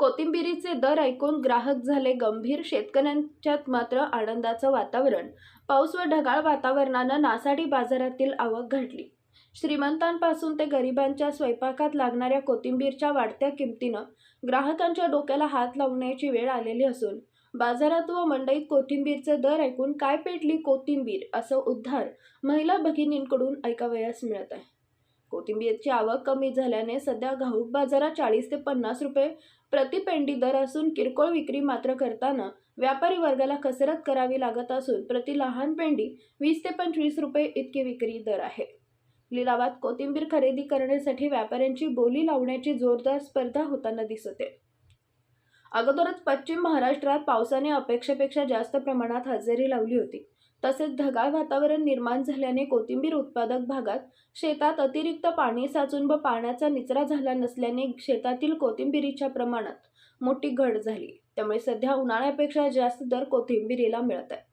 कोथिंबिरीचे दर ऐकून ग्राहक झाले गंभीर शेतकऱ्यांच्यात मात्र आनंदाचं वातावरण. पाऊस व ढगाळ वातावरणानं नासाडी बाजारातील आवक घडली श्रीमंतांपासून ते गरिबांच्या स्वयंपाकात लागणाऱ्या कोथिंबीरच्या वाढत्या किमतीनं ग्राहकांच्या डोक्याला हात लावण्याची वेळ आलेली असून बाजारात व मंडईत कोथिंबीरचे दर ऐकून काय पेटली कोथिंबीर? असं उद्धार महिला भगिनींकडून ऐकावयास मिळत आहे. कोथिंबीरची आवक कमी झाल्याने सध्या घाऊक बाजारात चाळीस ते पन्नास रुपये प्रतिपेंडी दर असून किरकोळ विक्री मात्र करताना व्यापारी वर्गाला कसरत करावी लागत असून प्रति लहान पेंडी वीस ते पंचवीस रुपये इतकी विक्री दर आहे. लिलावात कोथिंबीर खरेदी करण्यासाठी व्यापाऱ्यांची बोली लावण्याची जोरदार स्पर्धा होताना दिसते. अगोदरच पश्चिम महाराष्ट्रात पावसाने अपेक्षेपेक्षा जास्त प्रमाणात हजेरी लावली होती. तसेच ढगाळ वातावरण निर्माण झाल्याने कोथिंबीर उत्पादक भागात शेतात अतिरिक्त पाणी साचून व पाण्याचा निचरा झाला नसल्याने शेतातील कोथिंबिरीच्या प्रमाणात मोठी घट झाली. त्यामुळे सध्या उन्हाळ्यापेक्षा जास्त दर कोथिंबिरीला मिळत आहे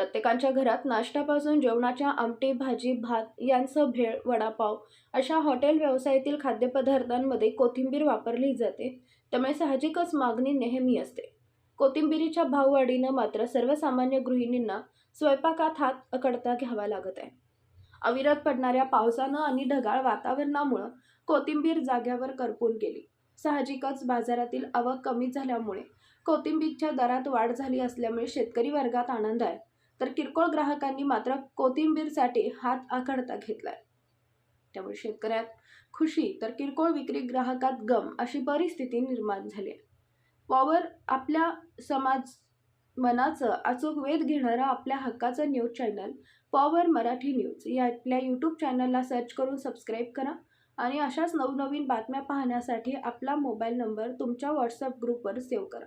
प्रत्येकांच्या घरात नाश्त्यापासून जेवणाच्या आमटी भाजी भात यांचं भेळ वडापाव अशा हॉटेल व्यवसायातील खाद्यपदार्थांमध्ये कोथिंबीर वापरली जाते. त्यामुळे साहजिकच मागणी नेहमी असते. कोथिंबिरीच्या भाववाढीनं मात्र सर्वसामान्य गृहिणींना स्वयंपाकात हात अकडता घ्यावा लागत आहे. अविरत पडणाऱ्या पावसानं आणि ढगाळ वातावरणामुळं कोथिंबीर जाग्यावर करपून गेली. साहजिकच बाजारातील आवक कमी झाल्यामुळे कोथिंबीरच्या दरात वाढ झाली असल्यामुळे शेतकरी वर्गात आनंद आहे. तर किरकोळ ग्राहकांनी मात्र कोथिंबीरसाठी हात आखडता घेतलाय. त्यामुळे शेतकऱ्यात खुशी तर किरकोळ विक्री ग्राहकात गम अशी परिस्थिती निर्माण झाली आहे. पॉवर आपल्या समाज मनाचं अचूक वेध घेणारं आपल्या हक्काचं news channel power Marathi news या आपल्या यूट्यूब चॅनलला सर्च करून सबस्क्राईब करा आणि अशाच नवनवीन बातम्या पाहण्यासाठी आपला मोबाईल नंबर तुमच्या व्हॉट्सअप ग्रुपवर सेव्ह करा.